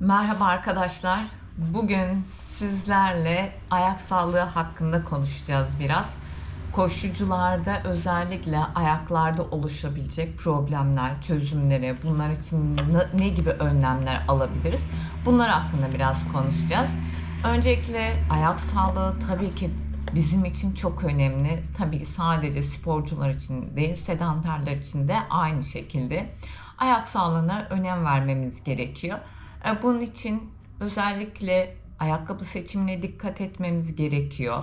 Merhaba arkadaşlar. Bugün sizlerle ayak sağlığı hakkında konuşacağız biraz. Koşucularda özellikle ayaklarda oluşabilecek problemler, çözümleri, bunlar için ne- gibi önlemler alabiliriz? Bunlar hakkında biraz konuşacağız. Öncelikle ayak sağlığı tabii ki bizim için çok önemli. Tabii ki sadece sporcular için değil, sedanterler için de aynı şekilde ayak sağlığına önem vermemiz gerekiyor. E, Bunun için özellikle ayakkabı seçimine dikkat etmemiz gerekiyor.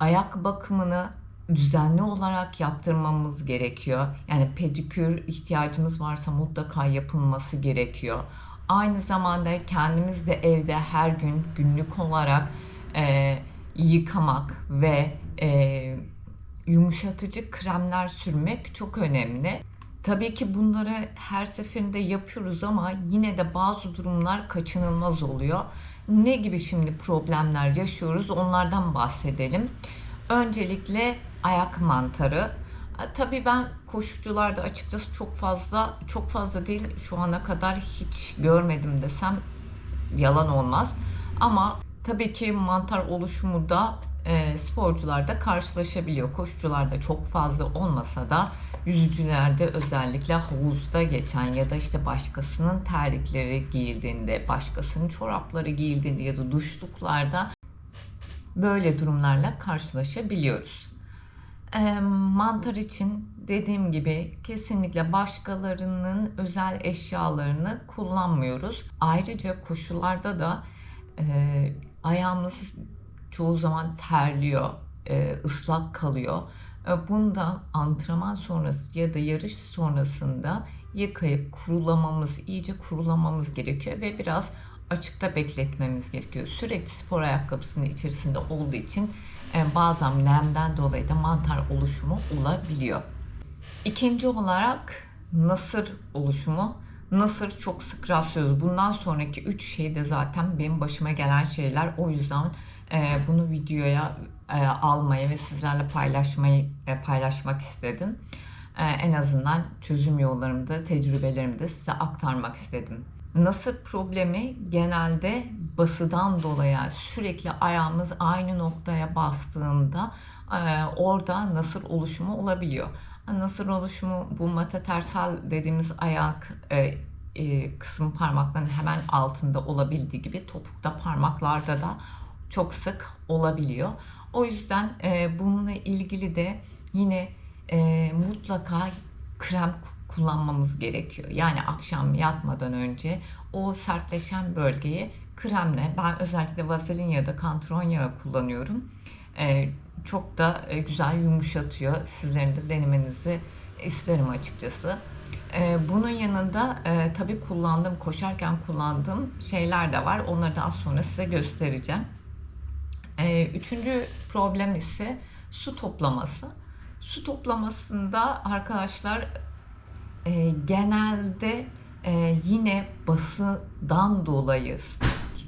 Ayak bakımını düzenli olarak yaptırmamız gerekiyor. Yani pedikür ihtiyacımız varsa mutlaka yapılması gerekiyor. Aynı zamanda kendimiz de evde her gün günlük olarak e, yıkamak ve e, yumuşatıcı kremler sürmek çok önemli. Tabii ki bunları her seferinde yapıyoruz ama yine de bazı durumlar kaçınılmaz oluyor. Ne gibi şimdi problemler yaşıyoruz onlardan bahsedelim. Öncelikle ayak mantarı. Tabii ben koşucularda açıkçası çok fazla çok fazla değil şu ana kadar hiç görmedim desem yalan olmaz. Ama tabii ki mantar oluşumu da e, sporcularda karşılaşabiliyor. Koşucularda çok fazla olmasa da yüzücülerde özellikle havuzda geçen ya da işte başkasının terlikleri giyildiğinde, başkasının çorapları giyildiğinde ya da duşluklarda böyle durumlarla karşılaşabiliyoruz. E, mantar için dediğim gibi kesinlikle başkalarının özel eşyalarını kullanmıyoruz. Ayrıca koşularda da e, ayağımız çoğu zaman terliyor, e, ıslak kalıyor. E, bunu da antrenman sonrası ya da yarış sonrasında yıkayıp kurulamamız, iyice kurulamamız gerekiyor ve biraz açıkta bekletmemiz gerekiyor. Sürekli spor ayakkabısının içerisinde olduğu için e, bazen nemden dolayı da mantar oluşumu olabiliyor. İkinci olarak nasır oluşumu. Nasır çok sık rastlıyoruz. Bundan sonraki üç şey de zaten benim başıma gelen şeyler. O yüzden bunu videoya e, almayı ve sizlerle paylaşmayı e, paylaşmak istedim. E, en azından çözüm yollarımı da tecrübelerimi de size aktarmak istedim. Nasır problemi genelde basıdan dolayı sürekli ayağımız aynı noktaya bastığında e, orada nasır oluşumu olabiliyor. Nasır oluşumu bu metatersal dediğimiz ayak e, e, kısım parmakların hemen altında olabildiği gibi topukta parmaklarda da çok sık olabiliyor. O yüzden e, bununla ilgili de yine e, mutlaka krem kullanmamız gerekiyor. Yani akşam yatmadan önce o sertleşen bölgeyi kremle ben özellikle vazelin ya da kantron yağı kullanıyorum. E, çok da e, güzel yumuşatıyor. Sizlerin de denemenizi isterim açıkçası. E, bunun yanında e, tabii kullandığım, koşarken kullandığım şeyler de var. Onları da az sonra size göstereceğim. E, üçüncü problem ise su toplaması. Su toplamasında arkadaşlar e, genelde e, yine basıdan dolayı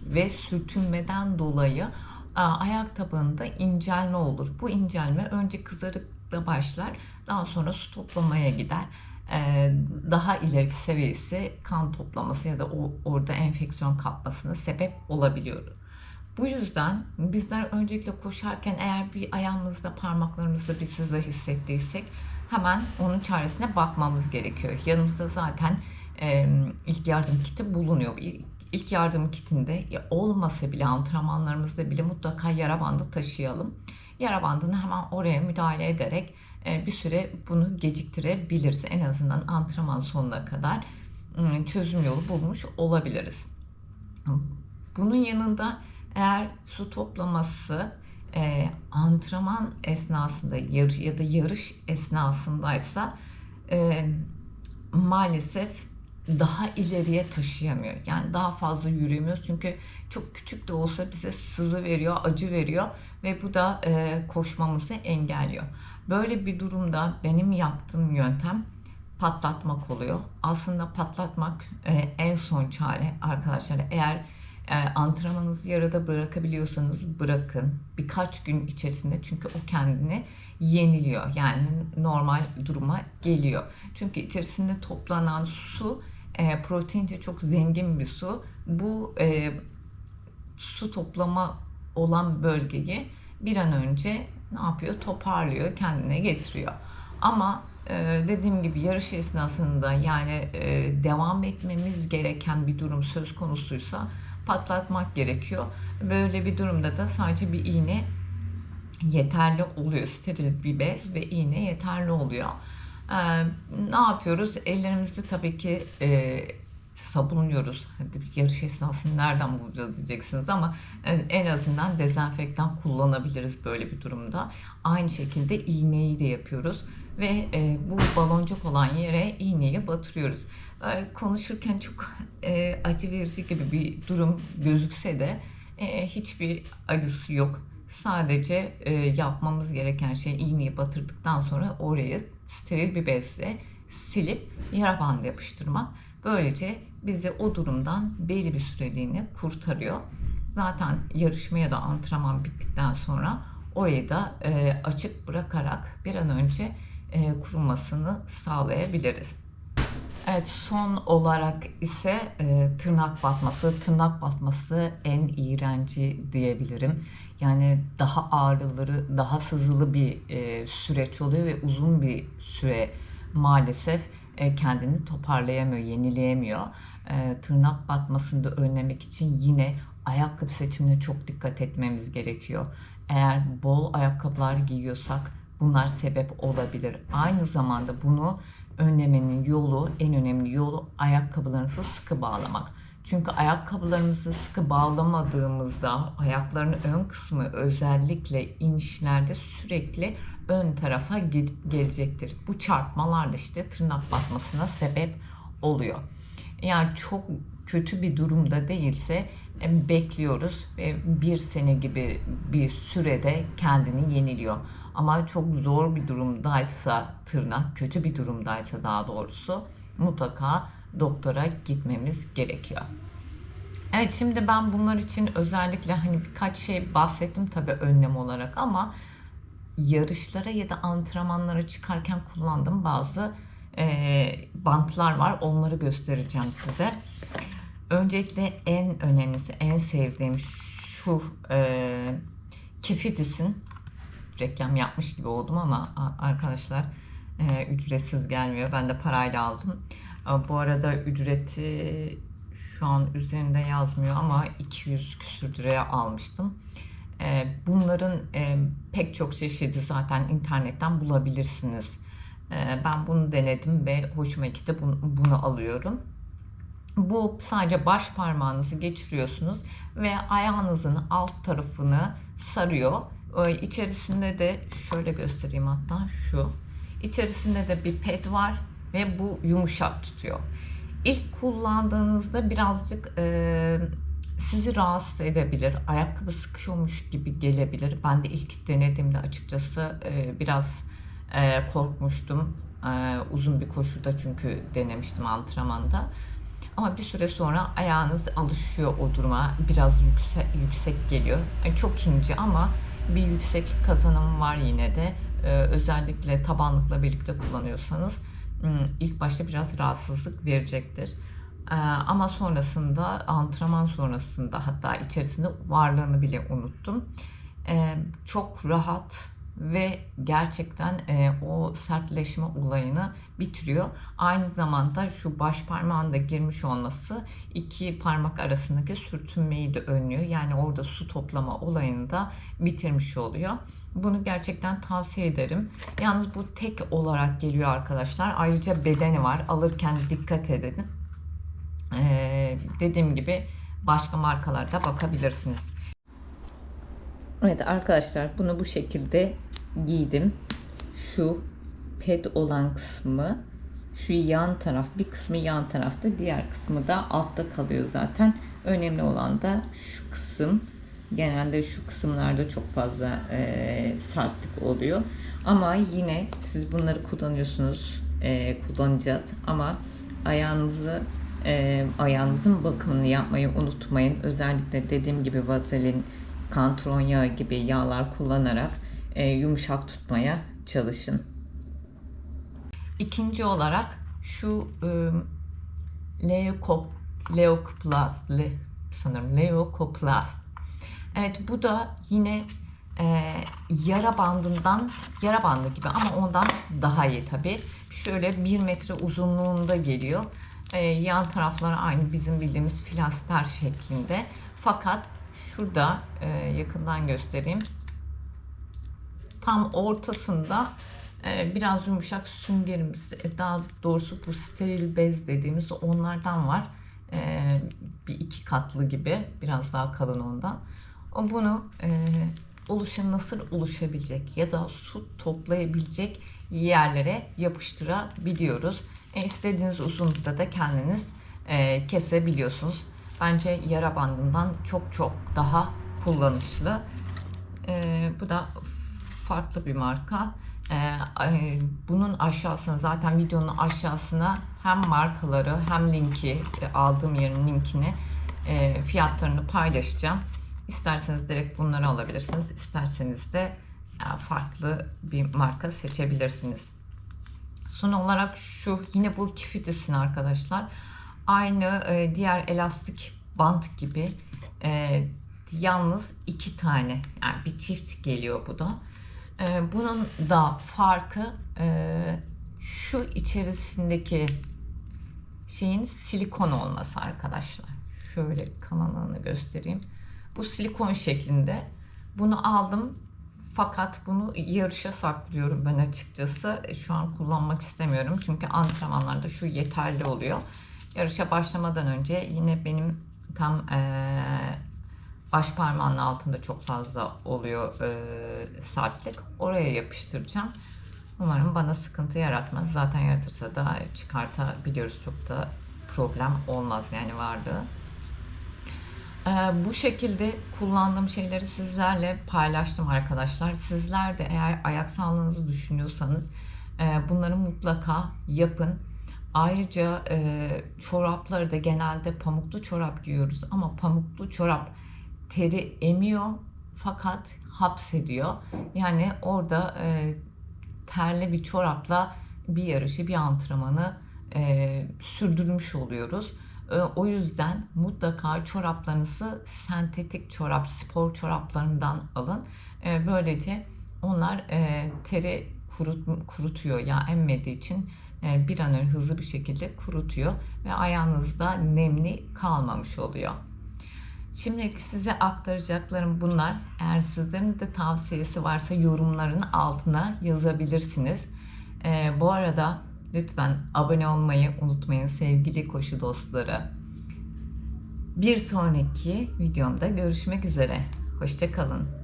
ve sürtünmeden dolayı a, ayak tabanında incelme olur. Bu incelme önce kızarıkla başlar, daha sonra su toplamaya gider. E, daha ileriki seviyesi kan toplaması ya da orada enfeksiyon kapmasına sebep olabiliyor. Bu yüzden bizler öncelikle koşarken eğer bir ayağımızda parmaklarımızda bir sızla hissettiysek hemen onun çaresine bakmamız gerekiyor. Yanımızda zaten e, ilk yardım kiti bulunuyor. İlk, yardım kitinde olmasa bile antrenmanlarımızda bile mutlaka yara bandı taşıyalım. Yara bandını hemen oraya müdahale ederek e, bir süre bunu geciktirebiliriz. En azından antrenman sonuna kadar e, çözüm yolu bulmuş olabiliriz. Bunun yanında eğer su toplaması e, antrenman esnasında yarış ya da yarış esnasındaysa e, maalesef daha ileriye taşıyamıyor. Yani daha fazla yürüyemiyoruz çünkü çok küçük de olsa bize sızı veriyor, acı veriyor ve bu da e, koşmamızı engelliyor. Böyle bir durumda benim yaptığım yöntem patlatmak oluyor. Aslında patlatmak e, en son çare arkadaşlar. Eğer antrenmanınızı yarıda bırakabiliyorsanız bırakın. Birkaç gün içerisinde çünkü o kendini yeniliyor. Yani normal duruma geliyor. Çünkü içerisinde toplanan su e, proteince çok zengin bir su. Bu e, su toplama olan bölgeyi bir an önce ne yapıyor? Toparlıyor, kendine getiriyor. Ama e, dediğim gibi yarış esnasında yani e, devam etmemiz gereken bir durum söz konusuysa patlatmak gerekiyor. Böyle bir durumda da sadece bir iğne yeterli oluyor. Steril bir bez ve iğne yeterli oluyor. Ee, ne yapıyoruz? Ellerimizi tabii ki e, sabunluyoruz. Hadi bir yarış esnasında nereden bulacağız diyeceksiniz ama e, en azından dezenfektan kullanabiliriz böyle bir durumda. Aynı şekilde iğneyi de yapıyoruz ve e, bu baloncuk olan yere iğneyi batırıyoruz. Konuşurken çok e, acı verici gibi bir durum gözükse de e, hiçbir acısı yok. Sadece e, yapmamız gereken şey iğneyi batırdıktan sonra oraya steril bir bezle silip yara bandı yapıştırmak. Böylece bizi o durumdan belli bir süreliğine kurtarıyor. Zaten yarışma ya da antrenman bittikten sonra orayı da e, açık bırakarak bir an önce e, kurumasını sağlayabiliriz. Evet son olarak ise e, tırnak batması. Tırnak batması en iğrenci diyebilirim. Yani daha ağrıları, daha sızılı bir e, süreç oluyor ve uzun bir süre maalesef e, kendini toparlayamıyor, yenileyemiyor. E, tırnak batmasını da önlemek için yine ayakkabı seçimine çok dikkat etmemiz gerekiyor. Eğer bol ayakkabılar giyiyorsak bunlar sebep olabilir. Aynı zamanda bunu önlemenin yolu, en önemli yolu ayakkabılarınızı sıkı bağlamak. Çünkü ayakkabılarımızı sıkı bağlamadığımızda ayakların ön kısmı özellikle inişlerde sürekli ön tarafa gelecektir. Bu çarpmalar da işte tırnak batmasına sebep oluyor. Yani çok kötü bir durumda değilse e, bekliyoruz ve bir sene gibi bir sürede kendini yeniliyor. Ama çok zor bir durumdaysa tırnak, kötü bir durumdaysa daha doğrusu mutlaka doktora gitmemiz gerekiyor. Evet şimdi ben bunlar için özellikle hani birkaç şey bahsettim tabii önlem olarak ama yarışlara ya da antrenmanlara çıkarken kullandığım bazı e, bantlar var. Onları göstereceğim size. Öncelikle en önemlisi, en sevdiğim şu e, Kefidis'in reklam yapmış gibi oldum ama arkadaşlar e, ücretsiz gelmiyor. Ben de parayla aldım. E, bu arada ücreti şu an üzerinde yazmıyor ama 200 küsür liraya almıştım. E, bunların e, pek çok çeşidi zaten internetten bulabilirsiniz. E, ben bunu denedim ve hoşuma gitti. Bunu, bunu alıyorum. Bu sadece baş parmağınızı geçiriyorsunuz ve ayağınızın alt tarafını sarıyor. İçerisinde de şöyle göstereyim hatta şu. İçerisinde de bir ped var ve bu yumuşak tutuyor. İlk kullandığınızda birazcık e, sizi rahatsız edebilir. Ayakkabı sıkıyormuş gibi gelebilir. Ben de ilk denediğimde açıkçası e, biraz e, korkmuştum. E, uzun bir koşuda çünkü denemiştim antrenmanda. Ama bir süre sonra ayağınız alışıyor o duruma. Biraz yüksek, yüksek geliyor. Yani çok ince ama bir yükseklik kazanımı var yine de. Ee, özellikle tabanlıkla birlikte kullanıyorsanız hmm, ilk başta biraz rahatsızlık verecektir. Ee, ama sonrasında antrenman sonrasında hatta içerisinde varlığını bile unuttum. Ee, çok rahat ve gerçekten e, o sertleşme olayını bitiriyor. Aynı zamanda şu baş parmağın da girmiş olması iki parmak arasındaki sürtünmeyi de önlüyor. Yani orada su toplama olayını da bitirmiş oluyor. Bunu gerçekten tavsiye ederim. Yalnız bu tek olarak geliyor arkadaşlar. Ayrıca bedeni var. Alırken dikkat edin. Ee, dediğim gibi başka markalarda bakabilirsiniz. Evet arkadaşlar bunu bu şekilde giydim. Şu ped olan kısmı şu yan taraf bir kısmı yan tarafta diğer kısmı da altta kalıyor zaten. Önemli olan da şu kısım. Genelde şu kısımlarda çok fazla e, sertlik oluyor. Ama yine siz bunları kullanıyorsunuz. E, kullanacağız ama ayağınızı e, ayağınızın bakımını yapmayı unutmayın. Özellikle dediğim gibi vazelin, kantron yağı gibi yağlar kullanarak e, yumuşak tutmaya çalışın. İkinci olarak şu e, Leucop, Leucoplast, le, sanırım Leucoplast. Evet bu da yine e, yara bandından, yara bandı gibi ama ondan daha iyi tabi. Şöyle 1 metre uzunluğunda geliyor. E, yan tarafları aynı bizim bildiğimiz plaster şeklinde. Fakat şurada e, yakından göstereyim. Tam ortasında e, biraz yumuşak süngerimiz, e, daha doğrusu bu steril bez dediğimiz onlardan var. E, bir iki katlı gibi, biraz daha kalın ondan. O bunu e, oluşan nasıl oluşabilecek ya da su toplayabilecek yerlere yapıştırabiliyoruz. E, istediğiniz uzunlukta da kendiniz e, kesebiliyorsunuz. Bence yara bandından çok çok daha kullanışlı. E, bu da farklı bir marka. E, bunun aşağısına zaten videonun aşağısına hem markaları hem linki e, aldığım yerin linkini e, fiyatlarını paylaşacağım. İsterseniz direkt bunları alabilirsiniz. İsterseniz de farklı bir marka seçebilirsiniz. Son olarak şu yine bu kifidesin arkadaşlar. Aynı e, diğer elastik bant gibi e, yalnız iki tane yani bir çift geliyor bu da. E, bunun da farkı şu içerisindeki şeyin silikon olması arkadaşlar. Şöyle kanalını göstereyim. Bu silikon şeklinde. Bunu aldım fakat bunu yarışa saklıyorum ben açıkçası. Şu an kullanmak istemiyorum çünkü antrenmanlarda şu yeterli oluyor. Yarışa başlamadan önce yine benim tam ee, baş parmağının altında çok fazla oluyor e, sertlik. Oraya yapıştıracağım. Umarım bana sıkıntı yaratmaz. Zaten yaratırsa da çıkartabiliyoruz. Çok da problem olmaz yani varlığı. Ee, bu şekilde kullandığım şeyleri sizlerle paylaştım arkadaşlar. Sizler de eğer ayak sağlığınızı düşünüyorsanız e, bunları mutlaka yapın. Ayrıca e, çorapları da genelde pamuklu çorap giyiyoruz ama pamuklu çorap teri emiyor fakat hapsediyor. Yani orada e, terli bir çorapla bir yarışı, bir antrenmanı e, sürdürmüş oluyoruz. E, o yüzden mutlaka çoraplarınızı sentetik çorap, spor çoraplarından alın. E, böylece onlar e, teri kurut, kurutuyor ya emmediği için bir an önce hızlı bir şekilde kurutuyor ve ayağınızda nemli kalmamış oluyor. Şimdi size aktaracaklarım bunlar. Eğer sizlerin de tavsiyesi varsa yorumların altına yazabilirsiniz. Ee, bu arada lütfen abone olmayı unutmayın sevgili koşu dostları. Bir sonraki videomda görüşmek üzere. Hoşçakalın.